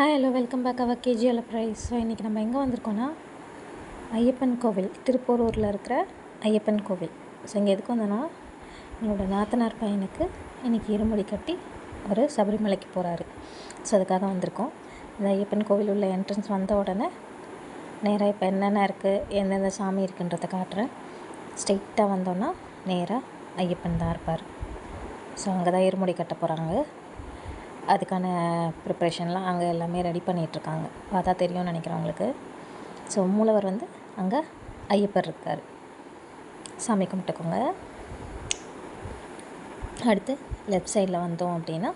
Hi hello welcome back our KGL price so இன்றைக்கி நம்ம எங்கே வந்திருக்கோன்னா ஐயப்பன் கோவில் திருப்போரூரில் இருக்கிற ஐயப்பன் கோவில். ஸோ இங்கே எதுக்கு வந்தோன்னா என்னோடய நாத்தனார் பையனுக்கு இன்றைக்கி இருமுடி கட்டி அவர் சபரிமலைக்கு போகிறாரு ஸோ அதுக்காக வந்திருக்கோம். இந்த ஐயப்பன் கோவில் உள்ள என்ட்ரன்ஸ் வந்த உடனே நேராக இப்போ என்னென்ன இருக்குது எந்தெந்த சாமி இருக்குன்றத காட்டுறேன். ஸ்ட்ரெயிட்டாக வந்தோன்னா நேராக ஐயப்பன் தான் இருப்பார். ஸோ அங்கே தான் இருமுடி கட்ட போகிறாங்க அதுக்கான ப்ரிப்ரேஷன்லாம் அங்கே எல்லாமே ரெடி பண்ணிகிட்ருக்காங்க பார்த்தா தெரியும்னு நினைக்கிறேன் உங்களுக்கு. ஸோ மூலவர் வந்து அங்கே ஐயப்பர் இருக்கார். சாமி கும்பிட்டுக்கோங்க. அடுத்து லெஃப்ட் சைடில் வந்தோம் அப்படின்னா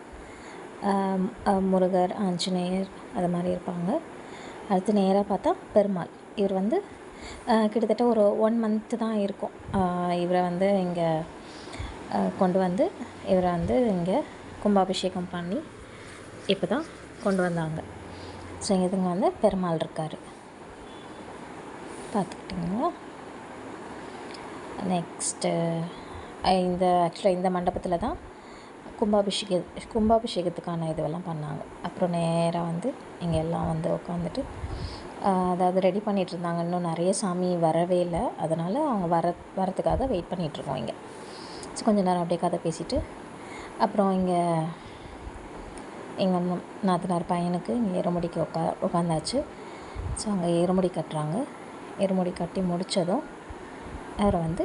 முருகர் ஆஞ்சநேயர் அது மாதிரி இருப்பாங்க. அடுத்து நேராக பார்த்தா பெருமாள். இவர் வந்து கிட்டத்தட்ட ஒரு ஒன் மந்த்து தான் இருக்கும். இவரை வந்து இங்கே கொண்டு வந்து இவரை வந்து இங்கே கும்பாபிஷேகம் பண்ணி இப்போ தான் கொண்டு வந்தாங்க. ஸோ இதுங்க வந்து பெருமாள் இருக்கார். பார்த்துக்கிட்டிங்களா? நெக்ஸ்ட்டு இந்த ஆக்சுவலாக இந்த மண்டபத்தில் தான் கும்பாபிஷேக கும்பாபிஷேகத்துக்கான இதுவெல்லாம் பண்ணாங்க. அப்புறம் நேராக வந்து இங்கே எல்லாம் வந்து உட்காந்துட்டு அதாவது ரெடி பண்ணிகிட்டு இருந்தாங்க இன்னும் நிறைய சாமி வரவே இல்லை. அதனால் அவங்க வர வரத்துக்காக வெயிட் பண்ணிகிட்ருக்கோம் இங்கே. ஸோ கொஞ்சம் நேரம் அப்படியே கதை பேசிவிட்டு அப்புறம் இங்கே எங்கள் நாத்தனார் பையனுக்கு இங்கே இருமுடிக்கு உட்கா உட்காந்தாச்சு ஸோ அங்கே இருமுடி கட்டுறாங்க. இருமுடி கட்டி முடித்ததும் அவரை வந்து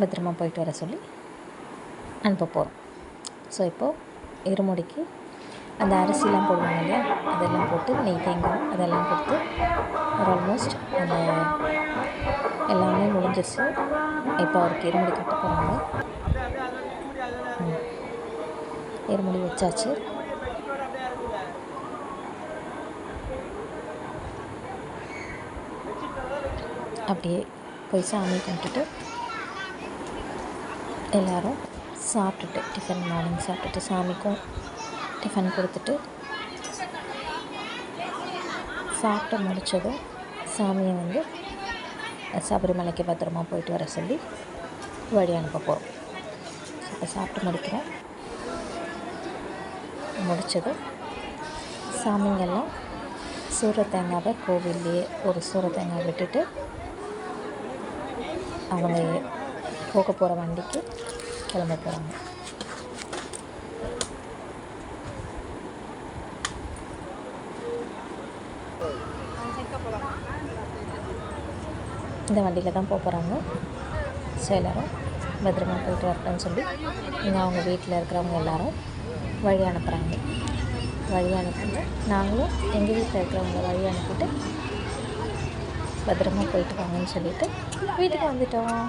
பத்திரமா போயிட்டு வர சொல்லி அனுப்ப போகிறோம் ஸோ இப்போது இருமுடிக்கு அந்த அரிசிலாம் போடுவாங்க இல்லையா? அதெல்லாம் போட்டு நெய் தேங்காய் அதெல்லாம் கொடுத்து ஒரு ஆல்மோஸ்ட் அந்த எல்லாமே முடிஞ்சிருச்சு. இப்போ அவருக்கு இருமுடி கட்ட போகிறாங்க இருமுடி வச்சாச்சு. அப்படியே போய் சாமி கும்பிட்டுட்டு எல்லோரும் சாப்பிட்டுட்டு டிஃபன் மார்னிங் சாப்பிட்டுட்டு சாமிக்கும் டிஃபன் கொடுத்துட்டு சாப்பிட்டு முடித்ததும் சாமியை வந்து சபரிமலைக்கு பத்திரமா போயிட்டு வர சொல்லி வழி அனுப்ப போகிறோம் இப்போ சாப்பிட்டு முடிக்கிறோம். முடித்ததும் சாமிங்கெல்லாம் சூர தேங்காவை கோவில்லையே ஒரு சூர தேங்காய் விட்டுட்டு அவங்க போக போகிற வண்டிக்கு கிளம்ப போகிறாங்க இந்த வண்டியில் தான் போக போகிறாங்க ஸோ எல்லோரும் பத்திரமா போயிட்டு வரட்டும்னு சொல்லி இங்கே அவங்க வீட்டில் இருக்கிறவங்க எல்லோரும் வழி அனுப்புகிறாங்க வழி அனுப்பிட்டு நாங்களும் எங்கள் வீட்டில் இருக்கிறவங்கள வழி அனுப்பிட்டு பத்திரமா போயிட்டு வாங்கன்னு சொல்லிவிட்டு வீட்டுக்கு வந்துட்டோம்.